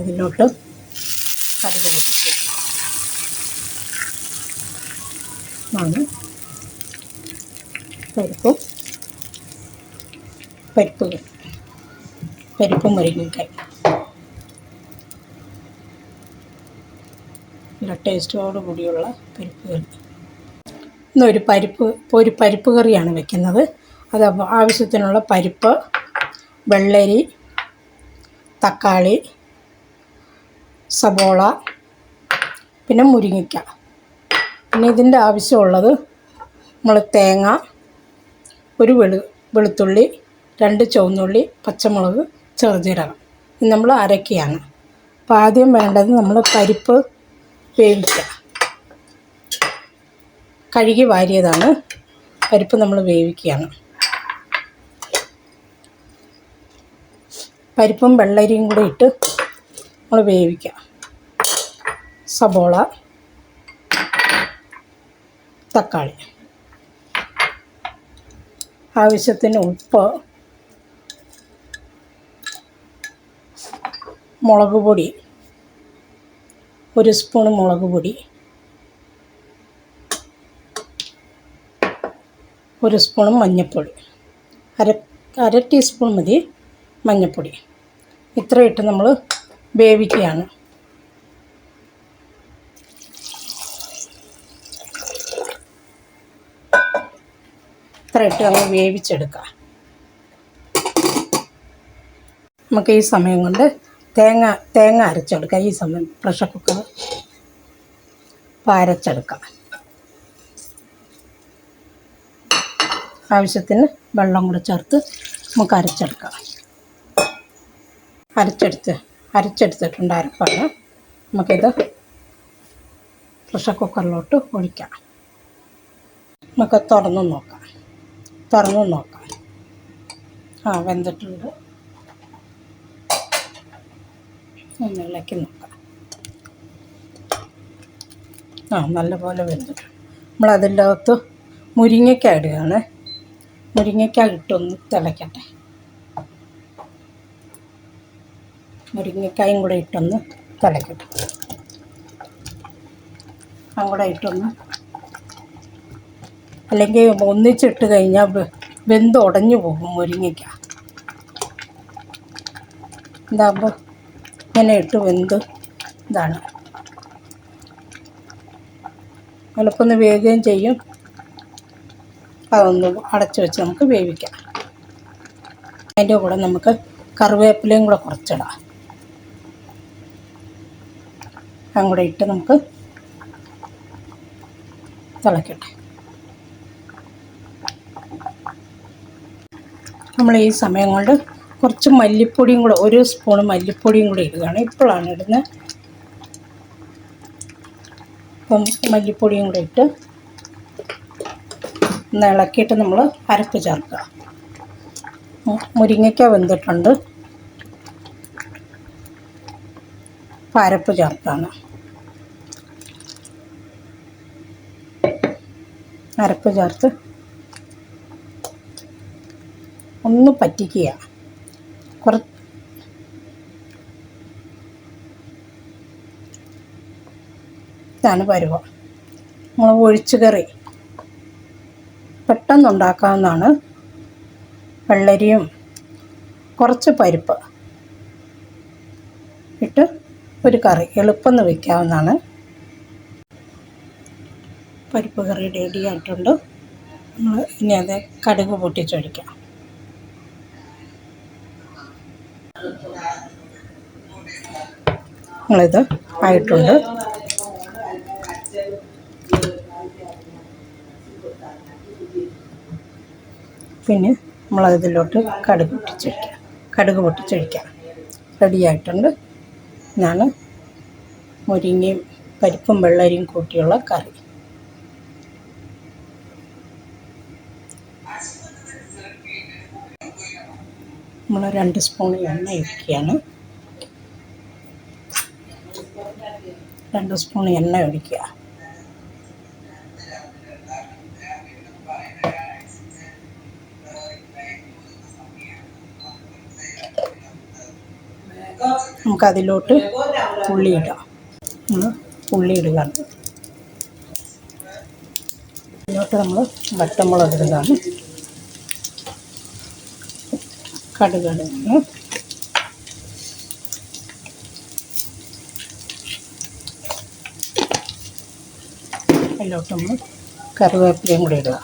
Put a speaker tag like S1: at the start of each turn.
S1: ഇതിലോട്ട് കടുക് പൊട്ടിച്ച് ആണ് പരിപ്പും. പരിപ്പ്. പരിപ്പും മുരിങ്ങക്കായി നല്ല ടേസ്റ്റോട് കൂടിയുള്ള പരിപ്പ് കറി. ഇന്നൊരു പരിപ്പ് ഇപ്പോൾ ഒരു പരിപ്പ് കറിയാണ് വെക്കുന്നത്. അത് ആവശ്യത്തിനുള്ള പരിപ്പ് വെള്ളരി തക്കാളി സബോള പിന്നെ മുരിങ്ങയ്ക്ക. പിന്നെ ഇതിന്റെ ആവശ്യമുള്ളത് നമ്മൾ തേങ്ങ ഒരു വെളു വെളുത്തുള്ളി രണ്ട് ചുവന്നുള്ളി പച്ചമുളക് ചെറുജീരകം. ഇത് നമ്മൾ അരക്കുകയാണ് അപ്പോൾ ആദ്യം വേണ്ടത് നമ്മൾ പരിപ്പ് വേവിക്കുക. കഴുകി വാരിയതാണ്. പരിപ്പ് നമ്മൾ വേവിക്കുകയാണ്. പരിപ്പും വെള്ളരിയും കൂടെ ഇട്ട് നമ്മൾ വേവിക്കുക സബോള തക്കാളി. ആവശ്യത്തിന് ഉപ്പ് മുളക് പൊടി ഒരു സ്പൂൺ മുളക് പൊടി ഒരു സ്പൂൺ മഞ്ഞൾപ്പൊടി അര അര ടീസ്പൂൺ മതി മഞ്ഞൾപ്പൊടി ഇത്ര ഇട്ട് നമ്മൾ വേവിക്കുകയാണ്. ഇത്ര ഇട്ട് നമ്മൾ വേവിച്ചെടുക്കുക നമുക്ക് ഈ സമയം കൊണ്ട് തേങ്ങ തേങ്ങ അരച്ചെടുക്കാം. ഈ സമയം പ്രഷർ കുക്കർ അരച്ചെടുക്കാം. ആവശ്യത്തിന് വെള്ളം കൂടെ ചേർത്ത് നമുക്ക് അരച്ചെടുക്കാം. അരച്ചെടുത്ത് അരച്ചെടുത്തിട്ടുണ്ട് അരപ്പാണ് നമുക്കിത് പ്രഷർ കുക്കറിലോട്ട് ഒഴിക്കാം. നമുക്ക് തുറന്ന് നോക്കാം. തുറന്ന് നോക്കാം. ആ വെന്തിട്ടുണ്ട്. ഒന്ന് ഇളക്കി നോക്കാം. ആ നല്ലപോലെ വെന്തിട്ടുണ്ട്. നമ്മളതിന്റെ അകത്ത് മുരിങ്ങയ്ക്ക ഇടുകയാണ്. മുരിങ്ങയ്ക്ക ഇട്ടൊന്ന് തിളയ്ക്കട്ടെ. മുരിങ്ങക്കായും കൂടെ ഇട്ടൊന്ന് കലക്കട്ടെ അതും ഇട്ടൊന്ന് അല്ലെങ്കിൽ ഒന്നിച്ചിട്ട് കഴിഞ്ഞാൽ വെന്ത് ഉടഞ്ഞു പോകും മുരിങ്ങയ്ക്ക. ഇതാകുമ്പോൾ ഇങ്ങനെ ഇട്ട് വെന്ത് ഇതാണ്. എളുപ്പമൊന്ന് വേകുകയും ചെയ്യും. അതൊന്ന് അടച്ചു വെച്ച് നമുക്ക് വേവിക്കാം. അതിന്റെ കൂടെ നമുക്ക് കറിവേപ്പിലയും കൂടെ കുറച്ചിടാം. അതും കൂടെ ഇട്ട് നമുക്ക് തിളക്കട്ടെ. നമ്മൾ ഈ സമയം കൊണ്ട് കുറച്ച് മല്ലിപ്പൊടിയും കൂടെ ഒരു സ്പൂൺ മല്ലിപ്പൊടിയും കൂടെ ഇടുകയാണ്. ഇപ്പോഴാണ് ഇടുന്നത് അപ്പം മല്ലിപ്പൊടിയും കൂടെ ഇട്ട് ഒന്ന് ഇളക്കിയിട്ട് നമ്മൾ അരപ്പ് ചേർക്കുക. മുരിങ്ങയ്ക്ക വെന്തിട്ടുണ്ട്. അപ്പം അരപ്പ് ചേർത്താണ്. അരപ്പ് ചേർത്ത് ഒന്ന് പറ്റിക്കുക. കുറ ഇതാണ് പരുവം. നമ്മൾ ഒഴിച്ചു കറി. പെട്ടെന്നുണ്ടാക്കാവുന്നതാണ് വെള്ളരിയും കുറച്ച് പരിപ്പ് ഇട്ട് ഒരു കറി എളുപ്പം വയ്ക്കാവുന്നതാണ് പരിപ്പ് കറി റെഡി ആയിട്ടുണ്ട്. നമ്മൾ ഇനി അത് കടുക് പൊട്ടിച്ചൊഴിക്കാം. നമ്മളിത് ആയിട്ടുണ്ട്. പിന്നെ നമ്മളതിലോട്ട് കടുക് പൊട്ടിച്ചൊഴിക്കാം. കടുക് പൊട്ടിച്ചൊഴിക്കാം. റെഡിയായിട്ടുണ്ട് ഇതാണ് മുരിങ്ങയും പരിപ്പും വെള്ളരിയും കൂട്ടിയുള്ള കറി. നമ്മൾ രണ്ട് സ്പൂൺ എണ്ണ ഒഴിക്കുകയാണ്. രണ്ട് സ്പൂൺ എണ്ണ ഒഴിക്കുക. നമുക്കതിലോട്ട് ഉള്ളി ഇടാം നമ്മൾ ഉള്ളി ഇടുകയാണ് ഇതിലോട്ട് നമ്മൾ വട്ടമുളക് ഇടുകയാണ് കടുക് ഇടുകയാണ് അതിലോട്ട് നമ്മൾ കറിവേപ്പിലയും കൂടി ഇടുക.